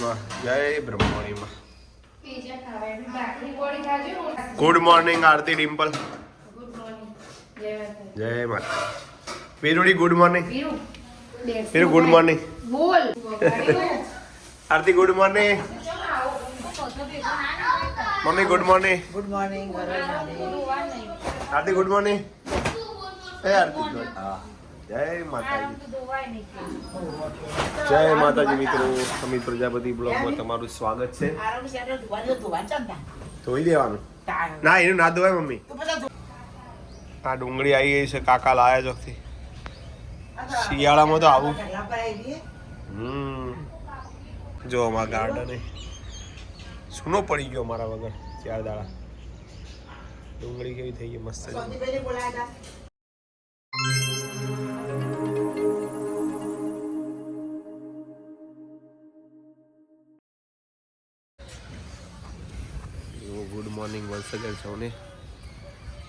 બ્રહ્મવાણીમાં જય બ્રહ્મવાણીમાં good morning Aarti Dimple. જય માતા વીરુડી good morning Viru good morning બોલ. Aarti good morning mummy good morning good morning Aarti good morning એ Aarti good હા જય માતાજી. જય માતાજી મિત્રો. અમિત પ્રજાપતિ બ્લોગમાં તમારું સ્વાગત છે. ધોઈ દેવાનું. ના એનું ના ધોવાય મમ્મી. આ ડુંગળી આવી ગઈ છે કાકા લાયા ચોકથી શિયાળામાં તો આવું. હમ. જો અમારા ગાર્ડન. સુનો પડી ગયો મારા વગર ચાર દાડા ડુંગળી કેવી થઈ ગઈ મસ્ત મોર્નિંગ વન્સ અગેન સૌને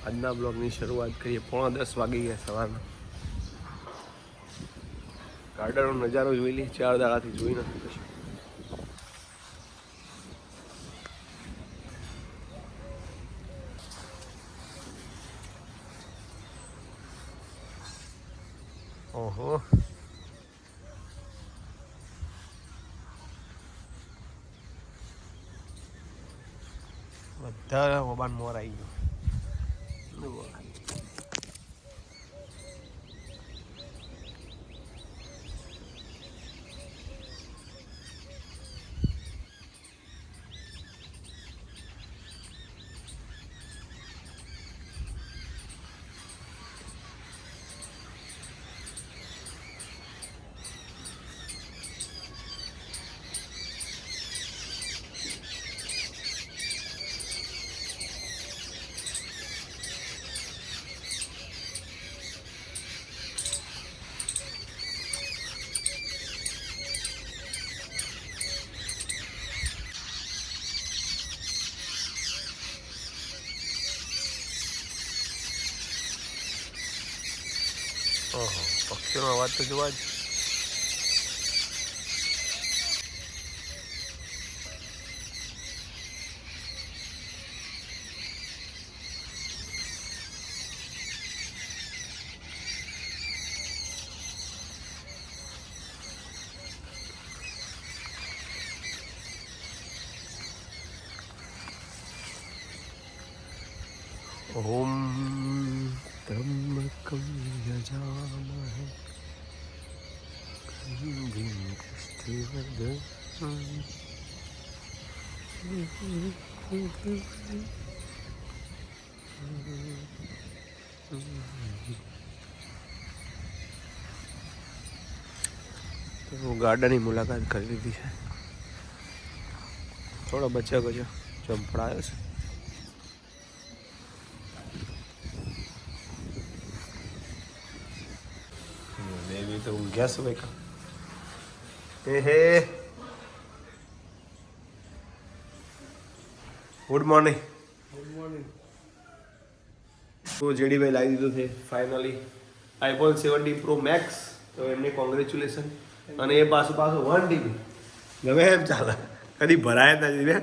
આજના બ્લોગની શરૂઆત કરીએ. પોણા દસ વાગી ગયા સવારના. ગાર્ડનનો નજારો જોઈ લઈએ. ચાર દાડાથી જોઈ નથી પછી ઓહો. બધા બાન મોર આવી ગયો. પક્ષીનો અવાજ તો જોવા જ ઓમ ત્રંબકમ યજામહે કન્ધિમ પુષ્ટિવર્ધનમ. તો ગાર્ડનની મુલાકાત કરી લીધી છે. થોડો બચ્ચા ગજો ચંપડાયો છે. તો ઊંઘ્યા શું ભાઈ હે હે ગુડ મોર્નિંગ તો જેડીભાઈ લાવી દીધું છે finally iPhone seventy pro max તો એમને કોંગ્રેચ્યુલેશન અને એ પાછું પાછું વન ટીબી ગમે એમ ચાલે. કદી ભરાય જ નથી બે.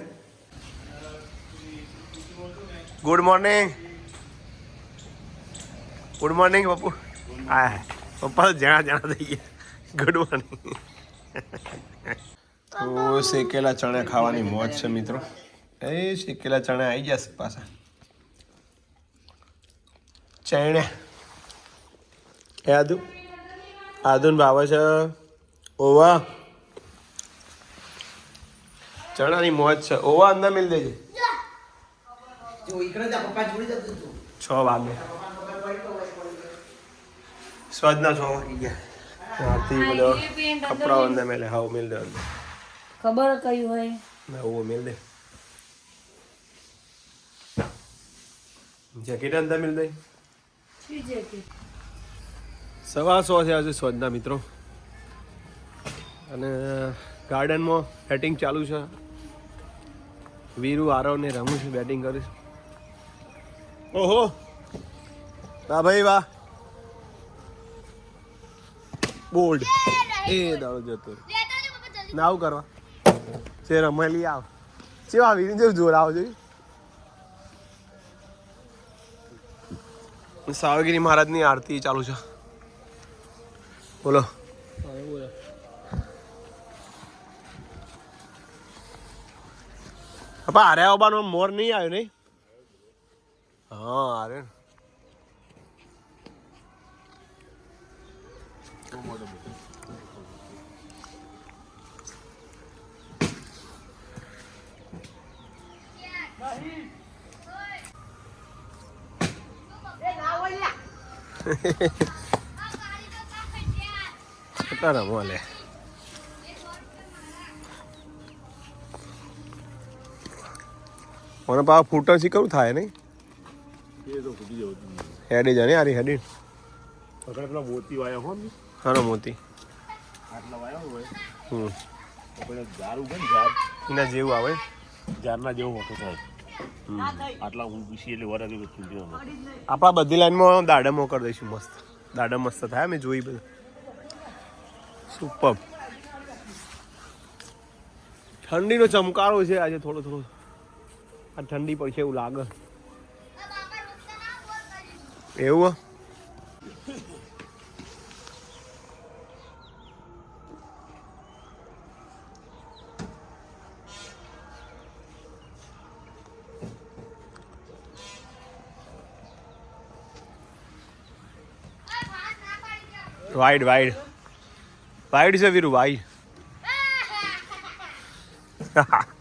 Good morning good morning Pappu. હા પપ્પા જણા જણા થઈ ગયા. ગુડ મોર્નિંગ તો શેકેલા ચણા ખાવાની મોજ છે મિત્રો. એ શેકેલા ચણા આવી જશે પાછા. ચણે. એ આદુ. આદુન ભાવે છે ઓવા. ચણાની મોજ છે. ઓવા અંદર મિલ દેજે. છ વાગે. સ્વાદના છ વાગી. ગયા આરતી બધો કપડા અંદર મેલે હાવ મિલ દે અંદર ખબર કયું હોય? ના ઓ મિલ દે. જેકેટ અંદર મિલ દે. સવા સો છે આજે સ્વાદના મિત્રો. અને ગાર્ડનમાં બેટિંગ ચાલુ છે. વીરુ આરવને રમું છું બેટિંગ કરીશ. ઓહો! વાહ ભાઈ વાહ. બોલ્ડ. એ દાડો જતો રહ્યો. ના આવું કરવા. છે રમેલી આવ. છે આવી જેવું જોર આવ જોઈ સાવગીરી મહારાજની આરતી ચાલુ છે. બોલો. અપા હારે આવવાનો મોર નહીં આવ્યો નહીં? હા અરે કેટલા રમો લે મને પા ફૂટર શીખવું થાય નહીં? એ તો ફૂટી જવું હેડી જાને આરી હેડી પકડ પેલા મોતી વાયા હો ને? હાનો મોતી હમ. એના જેવું આવે? ઝાડના જેવો મોટો થાય. આટલા હું પીસી એટલે વરા જેવું ફૂટી જવાનું આપણા બધી લાઈનમાં દાડમો કરી દઈશું મસ્ત. દાડમ મસ્ત થાય મેં જોઈ બધું. સુપર ઠંડીનો ચમકારો છે આજે થોડો થોડો. આ ઠંડી પડશે એવું લાગે. એવું વાઈડ વાઈડ વાઈડ છે વીરુ વાઈડ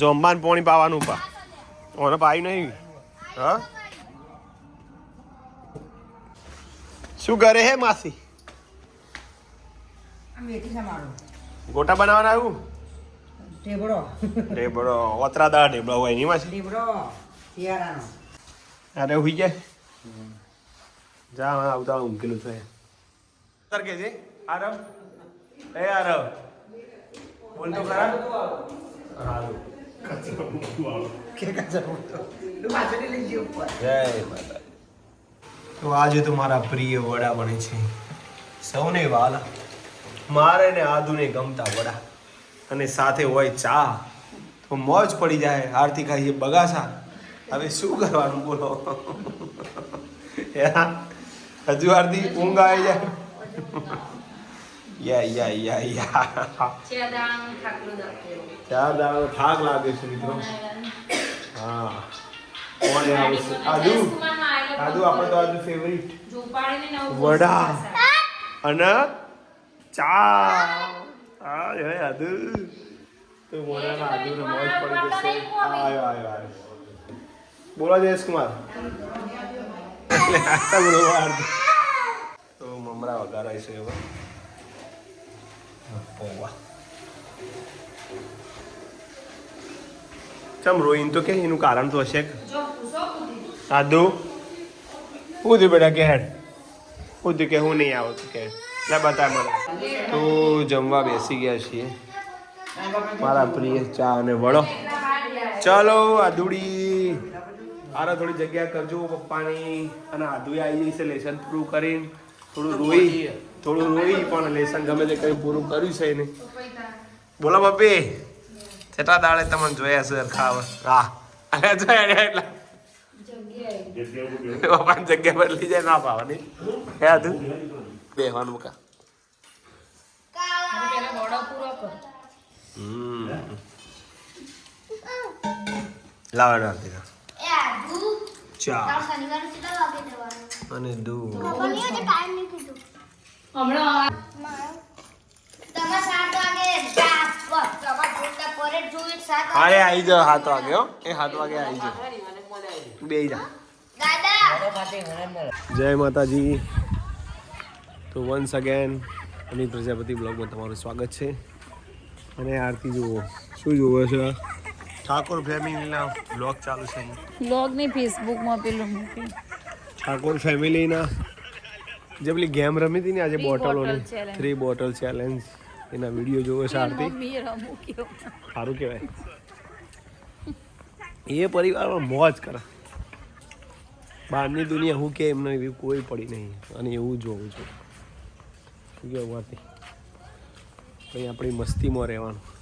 જમવાનું પોણી પાવાનું પા. ઓને પાઈ નહીં. હા? શું કરે હે માસી? ગોટા બનાવવાના આવ્યું ઢેબડો ઢેબડો ઓતરા દા ઢેબડો હોય એની માસી? ઢેબડો શિયાળાનો. અરે હુઈ જાય જા આવતા ઊંઘેલું છે સર કે છે આરવ એ આરવ બોલ તો ખરા હારું જય માતા તો આજે તો મારા પ્રિય વડા બને છે સૌને વાલા મારે ને આદુને ગમતા વડા. અને સાથે હોય ચા. તો મોજ પડી જાય આરતી ખાઈએ બગાસા. હવે શું કરવાનું બોલો? હજુ આરતી ઊંઘ આવી જાય. યા યા યા યા. ચાર દાડો થાક લાગે છે મિત્રો. હા. કોણ આવે છે? આદુ. આદુ આપણે તો આજુ ફેવરિટ વડા. અને ચા હા હે આદુ. તો મોડાના આદુ ને મોજ પડી જશે. આયો આયો આયો. બોલો જયેશ કુમાર. તો. મમરા વગાડાય છે હવે. ઓવા ચમ રોઈન તો કે એનું કારણ તો હશે સાધુ હું થયું બેટા કે હેડ. હું થયું કે હું નહીં આવું કે બતા મને. તો જમવા બેસી ગયા છીએ. મારા પ્રિય ચા અને વડો. ચાલો આદુડી. આરા થોડી જગ્યા કરજો પપ્પાની. અને આધુએ આવી જશે લેસન પૂરું કરીને થોડું રોઈ થોડું રોઈ પણ લેસન ગમે તે કંઈ પૂરું કર્યું છે એને બોલો પપ્પી છેટા દાડે તમને જોયા સર ખાવા હા અરે જોયા ને એટલા. પપ્પાની જગ્યા બદલી જાય ના પાવાની હે બેહવાનું હમ. ચા અને દૂધ. અરે આવી જાઓ સાત વાગે હો. એ સાત વાગે આવી જાઓ. બે જા. જય માતાજી. તો વન્સ અગેન અમિત પ્રજાપતિ બ્લોગમાં તમારું સ્વાગત છે. અને આરતી જુઓ. શું જુઓ છે? ઠાકોર ફેમિલીના બ્લોગ ચાલુ છે બ્લોગ નહીં ફેસબુકમાં પેલું મૂકે ઠાકોર ફેમિલીના જે પેલી ગેમ રમી હતી ને આજે બોટલોની થ્રી બોટલ ચેલેન્જ એના વીડિયો જોવે છે આરતી. સારું કહેવાય. એ પરિવારમાં મોજ કરે. બહારની દુનિયા હું કે એમને એવી કોઈ પડી નહીં. અને એવું જોવું છું. કે હોવાથી કંઈ આપણી મસ્તીમાં રહેવાનું.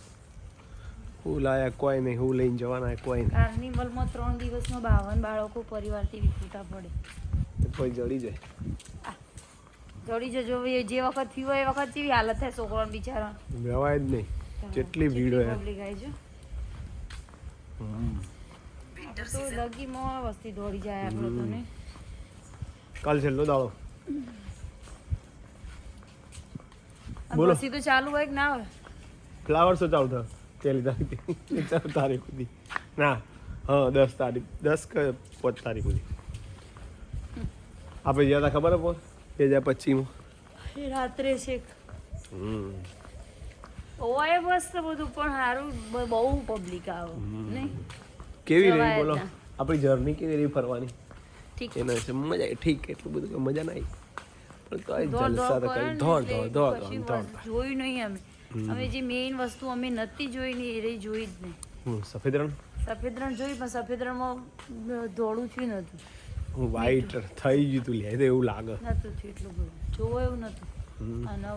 હું લાયા કોઈ નહીં હું લઈને જવાના કોઈ નહીં. કાર્નિવલમાં ત્રણ દિવસમાં બાવન બાળકો પરિવારથી વિખૂટા પડે. કોઈ જડી જાય. જડી જજો એ જે વખત થયું હોય એ વખત કેવી હાલત થાય છોકરાને બિચારા જવાય જ નહીં. જેટલી ભીડ હોય. પબ્લિક આવી છે. તો લગીમાં વસ્તી દોડી જાય આપણે તો ને કાલ છેલ્લો દાડો. બોલો. તો ચાલુ હોય કે ના હોય? ફ્લાવર શો ચાલુ થયો. પહેલી તારીખથી ચાર તારીખ સુધી. ના હા દસ તારીખ. દસ કે પાંચ તારીખ સુધી. આપણે ગયા હતા ખબર હે બે હજાર પચીસમાં. રાત્રે છે. હમ. હોય મસ્ત બધું પણ સારું બહુ પબ્લિક આવે. નહીં? કેવી રહી? બોલો. આપણી જર્ની કેવી રહી ફરવાની? ઠીક. એના છે મજા આવી. ઠીક એટલું બધું મજા ના આવી. પણ તો જલસા તો કરી ધોળ ધોળ ધોળ ધોળ જોયું નહીં અમે. અમે જે મેઇન વસ્તુ અમે નથી જોઈ ને એ રહી જોઈ જ નહીં સફેદ રણ? સફેદ રણ જોઈ પણ સફેદ રણમાં દોડું થયું નતું વાઈટ થઈ ગયું તું લે એવું લાગે. નતું થયું એટલું બધું. જોવો એવું નતું અને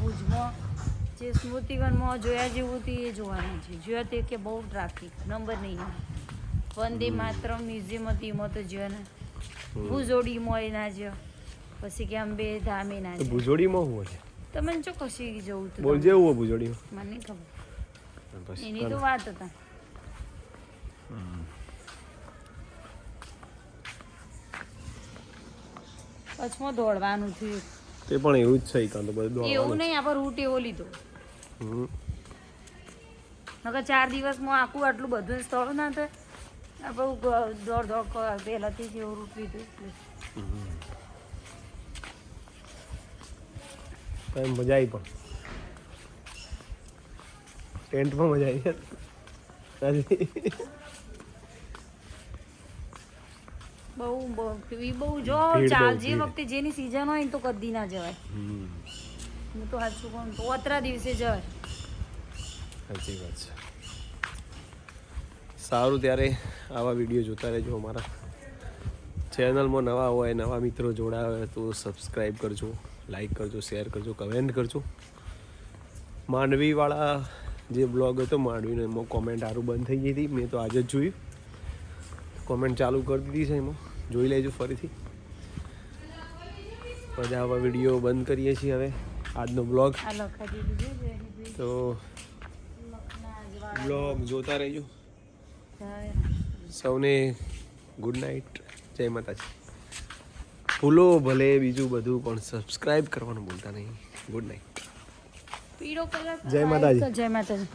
ભુજમાં જે સ્મૃતિવનમાં જોયા જેવું હતું એ જોવાનું છે. જોયા તે કે બહુ ટ્રાફિક નંબર નહીં વંદે માત્ર મ્યુઝિયમ હતી એમાં તો જ્યો ને. ભુજોડીમાં એ ના જ્યો. પછી કે અંબે ધામે ના ભુજોડીમાં હું છે તમે ચો કશી જવું હતું બોલ જેવું હોય ભુજોડીમાં મને ખબર. એની તો વાત હતા. કચ્છમાં દોડવાનું થયું. તે પણ એવું જ છે કાં તો બધું એવું દોડવાનું. નહીં આપણે રૂટ એવો લીધો. હમ. નકર ચાર દિવસમાં આખું આટલું બધું સ્થળ ના થાય. આપણે દોડ દોડ પહેલાથી જ એવું રૂટ લીધું એટલે. તો એમ મજા આવી પણ. ટેન્ટમાં મજા આવી બહુ બહુ જો ચાલ જે વખતે જેની સિઝન હોય તો કદી ના જવાય. હું તો હાચું કહું તો ઓતરા દિવસે જવાય. સાચી વાત છે. સારું ત્યારે આવા વીડિયો જોતા રહેજો અમારા. ચેનલમાં નવા હોય નવા મિત્રો જોડાવે તો સબસ્ક્રાઈબ કરજો. લાઈક કરજો શેર કરજો કમેન્ટ કરજો. માંડવીવાળા જે બ્લોગ હતો માંડવીનો એમાં કોમેન્ટ સારું બંધ થઈ ગઈ હતી. મેં તો આજે જ જોયું. કોમેન્ટ ચાલુ કરી દીધી છે એમાં. જોઈ લેજો ફરીથી. બધા આવા વીડિયો બંધ કરીએ છીએ હવે. આજનો બ્લોગ. તો બ્લોગ જોતા રહેજો. સૌને ગુડ નાઇટ જય માતાજી. ભૂલો ભલે બીજું બધું પણ સબસ્ક્રાઇબ કરવાનું ભૂલતા નહીં. ગુડ નાઇટ પીળો કલર જય માતાજી. જય માતાજી.